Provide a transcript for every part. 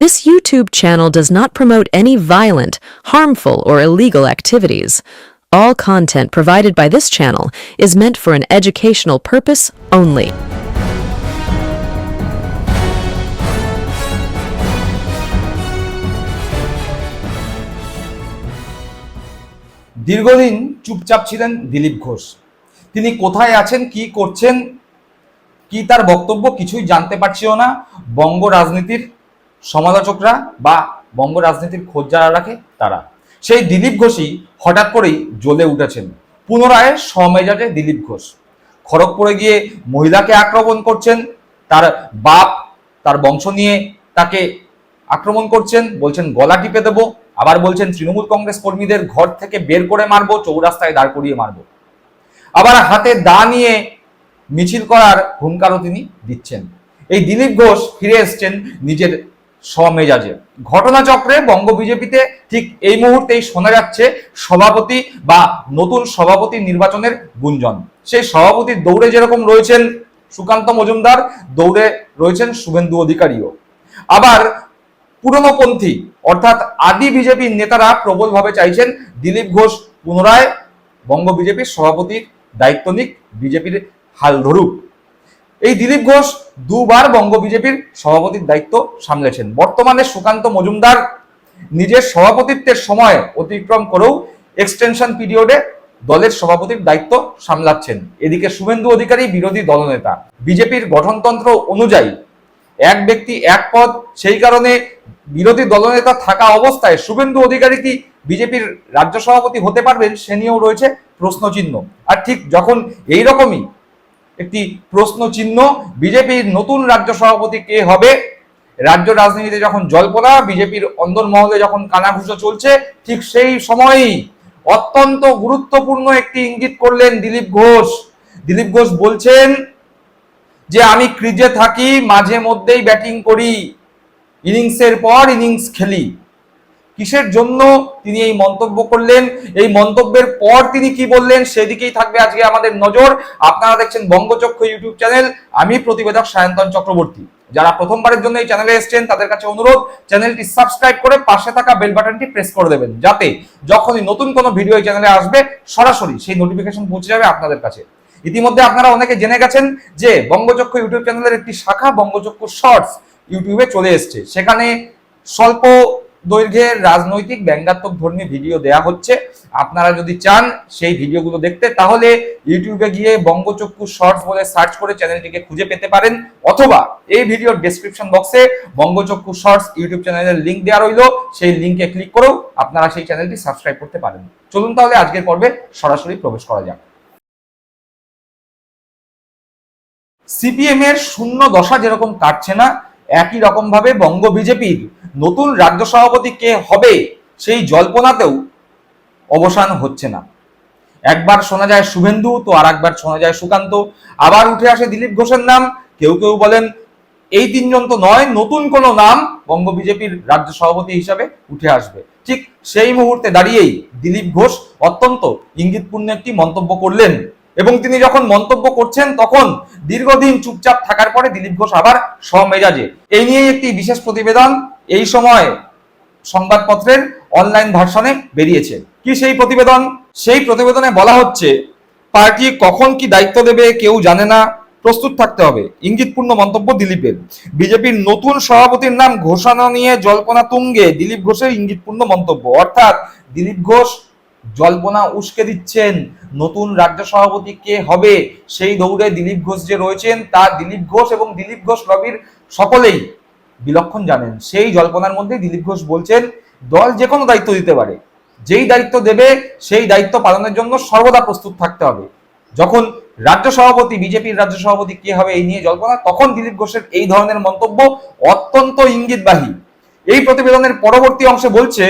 This YouTube channel does not promote any violent, harmful, or illegal activities. All content provided by this channel is meant for an educational purpose only. দীর্ঘদিন চুপচাপ ছিলেন দিলীপ ঘোষ তিনি কোথায় আছেন কি করছেন কি তার বক্তব্য কিছুই জানতে পারছিও না বঙ্গ রাজনীতির সমালোচকরা বা বঙ্গ রাজনীতির খোঁজ যারা রাখে, তারা। সেই দিলীপ ঘোষই হঠাৎ করেই জ্বলে উঠেছেন। পুনরায় সমেজাজে দিলীপ ঘোষ। খড়গপুরে গিয়ে মহিলাকে আক্রমণ করছেন, তার বাপ, তার বংশ নিয়ে তাকে আক্রমণ করছেন, বলছেন, গলা টিপে দেবো। আবার বলছেন, তৃণমূল কংগ্রেস কর্মীদের ঘর থেকে বের করে মারবো, চৌরাস্তায় দাঁড় করিয়ে মারবো। আবার হাতে দা নিয়ে মিছিল করার হুঙ্কারও তিনি দিচ্ছেন। এই দিলীপ ঘোষ ফিরে এসছেন নিজের স্বমেজাজে। ঘটনাচক্রে বঙ্গ বিজেপিতে ঠিক এই মুহূর্তেই শোনা যাচ্ছে সভাপতি বা নতুন সভাপতি নির্বাচনের গুঞ্জন। সেই সভাপতির দৌড়ে যেরকম রয়েছেন সুকান্ত মজুমদার, দৌড়ে রয়েছেন শুভেন্দু অধিকারীও। আবার পুরনোপন্থী অর্থাৎ আদি বিজেপির নেতারা প্রবলভাবে চাইছেন দিলীপ ঘোষ পুনরায় বঙ্গ বিজেপির সভাপতির দায়িত্ব নিক, বিজেপির হাল ধরুক। এই দিলীপ ঘোষ দুবার বঙ্গ বিজেপির সভাপতির দায়িত্ব সামলেছেন। বর্তমানে সুকান্ত মজুমদার নিজের সভাপতিত্বের সময় অতিক্রম করেও এক্সটেনশন পিরিয়ডে দলের সভাপতির দায়িত্ব সামলাচ্ছেন। এদিকে শুভেন্দু অধিকারী বিরোধী দলনেতা। বিজেপির গঠনতন্ত্র অনুযায়ী এক ব্যক্তি এক পদ, সেই কারণে বিরোধী দলনেতা থাকা অবস্থায় শুভেন্দু অধিকারী কি বিজেপির রাজ্য সভাপতি হতে পারবেন সে নিয়েও রয়েছে প্রশ্নচিহ্ন। আর ঠিক যখন এই রকমই একটি প্রশ্ন চিহ্ন বিজেপির নতুন রাজ্য সভাপতি কে হবে? রাজ্য রাজনীতিতে যখন জল্পনা, বিজেপির অন্দরমহলে যখন কানাঘুষো চলছে, ঠিক সেই সময়ই অত্যন্ত গুরুত্বপূর্ণ একটি ইঙ্গিত করলেন দিলীপ ঘোষ। দিলীপ ঘোষ বলছেন যে, আমি ক্রিজে থাকি, মাঝে মধ্যেই ব্যাটিং করি, ইনিংসের পর ইনিংস খেলি। কিসের জন্য তিনি এই মন্তব্য করলেন? এই মন্তব্যের পর তিনি কি বললেন? সেদিকেই থাকবে আজকে আমাদের নজর। আপনারা দেখছেন বঙ্গচক্ষ ইউটিউব চ্যানেল। আমি প্রতিবেদক সায়ন্তন চক্রবর্তী। যারা প্রথমবারের জন্য এই চ্যানেলে এসেছেন, তাদের কাছে অনুরোধ, চ্যানেলটি সাবস্ক্রাইব করে পাশে থাকা বেল বাটনটি প্রেস করে দেবেন, যাতে যখনই নতুন কোনো ভিডিও এই চ্যানেলে আসবে, সরাসরি সেই নোটিফিকেশন পৌঁছে যাবে আপনাদের কাছে। ইতিমধ্যে আপনারা অনেকে জেনে গেছেন যে বঙ্গচক্ষ ইউটিউব চ্যানেলের একটি শাখা বঙ্গচক্ষ শর্টস ইউটিউবে চলে এসছে। সেখানে স্বল্প দৈর্ঘ্যের রাজনৈতিক ব্যঙ্গাত্মক ধর্মী ভিডিও দেয়া হচ্ছে। আপনারা যদি চান সেই ভিডিওগুলো দেখতে, তাহলে ইউটিউবে গিয়ে বঙ্গচক্ষু শর্টস বলে সার্চ করে চ্যানেলটিকে খুঁজে পেতে পারেন, অথবা এই ভিডিওর ডেসক্রিপশন বক্সে বঙ্গচক্ষু শর্টস ইউটিউব চ্যানেলের লিঙ্ক দেওয়া রইল। সেই লিঙ্কে ক্লিক করেও আপনারা সেই চ্যানেলটি সাবস্ক্রাইব করতে পারেন। চলুন তাহলে আজকের পর্বে সরাসরি প্রবেশ করা যাক। সিপিএম এর শূন্য দশা যেরকম কাটছে না একই রকম ভাবে বঙ্গ বিজেপির নতুন রাজ্য সভাপতি কে হবে সেই জল্পনাতেও অবসান হচ্ছে না। একবার শোনা যায় শুভেন্দু, তো আর একবার শোনা যায় সুকান্ত। আবার উঠে আসে দিলীপ ঘোষের নাম। কেউ কেউ বলেন এই তিনজন তো নয়, নতুন কোন নাম বঙ্গ বিজেপির রাজ্য সভাপতি হিসাবে উঠে আসবে। ঠিক সেই মুহূর্তে দাঁড়িয়েই দিলীপ ঘোষ অত্যন্ত ইঙ্গিতপূর্ণ একটি মন্তব্য করলেন। এবং তিনি যখন মন্তব্য করছেন, তখন দীর্ঘদিন চুপচাপ থাকার পরে দিলীপ ঘোষ আবার স্বমেজাজে। এই নিয়ে একটি বিশেষ প্রতিবেদন এই সময় সংবাদপত্রের অনলাইন ভার্সনে বেরিয়েছে। কি সেই প্রতিবেদন? সেই প্রতিবেদনে বলা হচ্ছে, পার্টি কখন কি দায়িত্ব দেবে কেউ জানে না, প্রস্তুত থাকতে হবে। ইঙ্গিতপূর্ণ মন্তব্য দিলীপের। বিজেপির নতুন সভাপতির নাম ঘোষণা নিয়ে জল্পনা তুঙ্গে দিলীপ ঘোষের ইঙ্গিতপূর্ণ মন্তব্য। অর্থাৎ দিলীপ ঘোষ জল্পনা উস্কে দিচ্ছেন। নতুন রাজ্য সভাপতি কে হবে? সেই দৌড়ে দিলীপ ঘোষ যে রয়েছেন, তা দিলীপ ঘোষ এবং দিলীপ ঘোষ লবির সকলেই বিলক্ষণ জানেন। সেই জল্পনার মধ্যে দিলীপ ঘোষ বলছেন, দল যে কোনো দায়িত্ব দিতে পারে। যেই দায়িত্ব দেবে, সেই দায়িত্ব পালনের জন্য সর্বদা প্রস্তুত থাকতে হবে। যখন রাজ্য সভাপতি, বিজেপির রাজ্য সভাপতি কে হবে এই নিয়ে জল্পনা, তখন দিলীপ ঘোষের এই ধরনের মন্তব্য অত্যন্ত ইঙ্গিতবাহী। এই প্রতিবেদনের পরবর্তী অংশে বলছে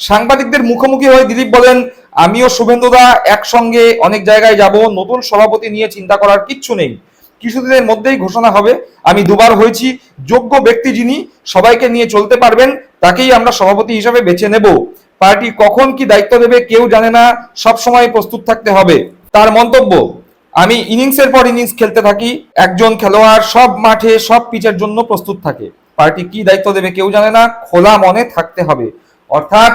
সাংবাদিকদের মুখোমুখি হয়ে দিলীপ বলেন, আমিও শুভেন্দুদা একসঙ্গে অনেক জায়গায় যাব, নতুন সভাপতি নিয়ে চিন্তা করার কিচ্ছু নেই। কিছুদিনের মধ্যেই ঘোষণা হবে। আমি দুবার হয়েছি, যোগ্য ব্যক্তি যিনি সবাইকে নিয়ে চলতে পারবেন, তাকেই আমরা সভাপতি হিসাবে বেছে নেব। পার্টি কখন কি দায়িত্ব দেবে কেউ জানে না, সব সময় প্রস্তুত থাকতে হবে। তার মন্তব্য, আমি ইনিংসের পর ইনিংস খেলতে থাকি, একজন খেলোয়াড় সব মাঠে, সব পিচের জন্য প্রস্তুত থাকে। পার্টি কি দায়িত্ব দেবে কেউ জানে না, খোলা মনে থাকতে হবে। অর্থাৎ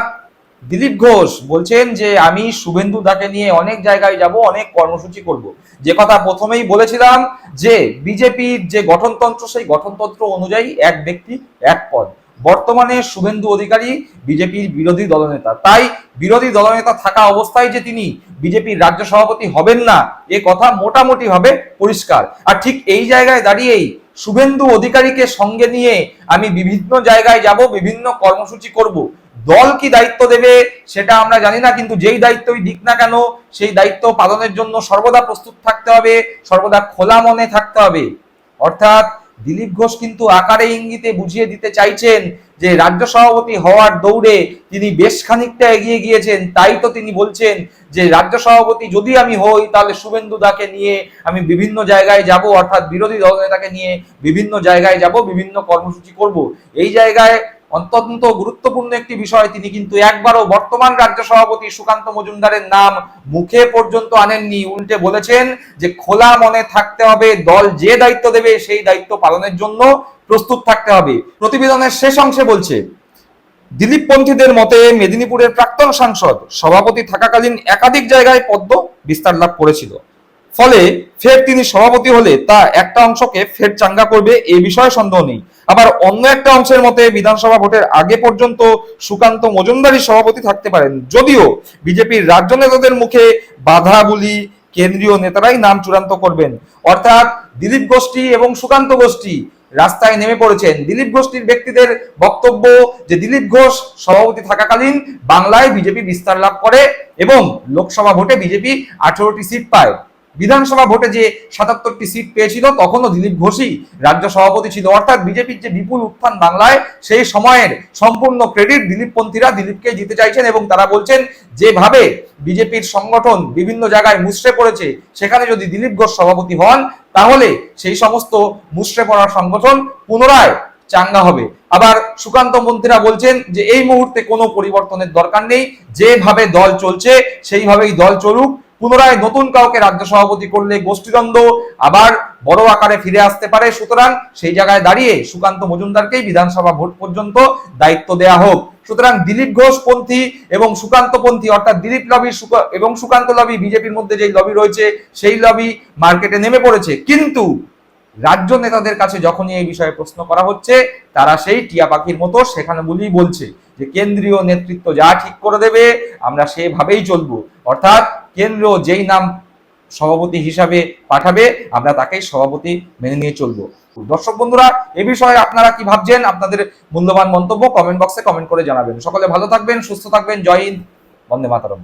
দিলীপ ঘোষ বলছেন যে, আমি শুভেন্দু দাকে নিয়ে অনেক জায়গায় যাব, অনেক কর্মসূচি করব। যে কথা প্রথমেই বলেছিলাম যে, বিজেপির যে গঠনতন্ত্র, সেই গঠনতন্ত্র অনুযায়ী এক ব্যক্তি, এক পদ। বর্তমানে শুভেন্দু অধিকারী বিজেপির বিরোধী দলনেতা। তাই বিরোধী দলনেতা থাকা অবস্থায় যে তিনি বিজেপির রাজ্য সভাপতি হবেন না, এ কথা মোটামুটি ভাবে পরিষ্কার। আর ঠিক এই জায়গায় দাঁড়িয়েই শুভেন্দু অধিকারীকে সঙ্গে নিয়ে আমি বিভিন্ন জায়গায় যাব, বিভিন্ন কর্মসূচি করব। দল কি দায়িত্ব দেবে সেটা আমরা জানি না, কিন্তু যেই দায়িত্বই দিক না কেন, সেই দায়িত্ব পালনের জন্য সর্বদা প্রস্তুত থাকতে হবে, সর্বদা খোলা মনে থাকতে হবে। অর্থাৎ দিলীপ ঘোষ কিন্তু আকারে ইঙ্গিতে বুঝিয়ে দিতে চাইছেন যে রাজ্য সভাপতি হওয়ার দৌড়ে তিনি বেশ খানিকটা এগিয়ে গিয়েছেন, তাই তো তিনি বলছেন যে রাজ্য সভাপতি যদি আমি হই, তাহলে শুভেন্দু দাকে নিয়ে আমি বিভিন্ন জায়গায় যাব, অর্থাৎ বিরোধী দলনেতাকে নিয়ে বিভিন্ন জায়গায় যাব, বিভিন্ন কর্মসূচি করব। এই জায়গায় অত্যন্ত গুরুত্বপূর্ণ একটি বিষয়। তিনি কিন্তু একবারও বর্তমান রাজ্য সভাপতি সুকান্ত মজুমদারের নাম মুখে পর্যন্ত আনেননি। উল্টে বলেছেন যে, খোলা মনে থাকতে হবে, দল যে দায়িত্ব দেবে সেই দায়িত্ব পালনের জন্য প্রস্তুত থাকতে হবে। প্রতিবেদনের শেষ অংশে বলছে দিলীপ পন্থীদের মতে মেদিনীপুরের প্রাক্তন সাংসদ, সভাপতি থাকাকালীন একাধিক জায়গায় পদ্ম বিস্তার লাভ করেছিল। ফলে ফের তিনি সভাপতি হলে তা একটা অংশকে ফের চাঙ্গা করবে, এ বিষয়ে সন্দেহ নেই। আবার অন্য একটা অংশের মতে বিধানসভা ভোটের আগে পর্যন্ত সুকান্ত মজুমদারই সভাপতি থাকতে পারেন। যদিও বিজেপির রাজ্য নেতাদের মুখে বাধা কেন্দ্রীয় নেতারাই নাম চূড়ান্ত করবেন। অর্থাৎ দিলীপ গোষ্ঠী এবং সুকান্ত গোষ্ঠী রাস্তায় নেমে পড়েছেন। দিলীপ গোষ্ঠীর ব্যক্তিদের বক্তব্য যে দিলীপ ঘোষ সভাপতি থাকাকালীন বাংলায় বিজেপি বিস্তার লাভ করে এবং লোকসভা ভোটে বিজেপি আঠেরোটি সিট পায়। বিধানসভা ভোটে যে সাতাত্তরটি সিট পেয়েছিল, তখনও দিলীপ ঘোষই রাজ্য সভাপতি ছিল। অর্থাৎ বিজেপির যে বিপুল উত্থান বাংলায়, সেই সময়ের সম্পূর্ণ ক্রেডিট দিলীপপন্থীরা দিলীপকে জিতে চাইছেন এবং তারা বলছেন, যেভাবে বিজেপির সংগঠন বিভিন্ন জায়গায় মুচড়ে পড়েছে, সেখানে যদি দিলীপ ঘোষ সভাপতি হন, তাহলে সেই সমস্ত মুচড়ে পড়ার সংগঠন পুনরায় চাঙ্গা হবে। আবার সুকান্ত মন্ত্রীরা বলছেন যে, এই মুহূর্তে কোনো পরিবর্তনের দরকার নেই। যেভাবে দল চলছে, সেইভাবেই দল চলুক। পুনরায় নতুন কাউকে রাজ্য সভাপতি করলে গোষ্ঠীদ্বন্দ্ব আবার বড় আকারে ফিরে আসতে পারে। সুতরাং সেই জায়গায় দাঁড়িয়ে সুকান্ত মজুমদারকেই বিধানসভা ভোট পর্যন্ত দায়িত্ব দেয়া হোক। সুতরাং দিলীপ ঘোষ পন্থী এবং সুকান্ত পন্থী অর্থাৎ দিলীপ লবি এবং সুকান্ত লবি বিজেপির মধ্যে যেই লবি রয়েছে, সেই লবি মার্কেটে নেমে পড়েছে। কিন্তু রাজ্য নেতাদের কাছে যখনই এই বিষয়ে প্রশ্ন করা হচ্ছে, তারা সেই টিয়া পাখির মতো সেখানে বলেই বলছে যে, কেন্দ্রীয় নেতৃত্ব যা ঠিক করে দেবে, আমরা সেভাবেই চলবো। অর্থাৎ কেন্দ্র যেই নাম সভাপতি হিসাবে পাঠাবে, আমরা তাকেই সভাপতি মেনে নিয়ে চলবো। দর্শক বন্ধুরা, এ বিষয়ে আপনারা কি ভাবছেন? আপনাদের মূল্যবান মন্তব্য কমেন্ট বক্সে কমেন্ট করে জানাবেন। সকলে ভালো থাকবেন, সুস্থ থাকবেন। জয় হিন্দ, বন্দে মাতরম।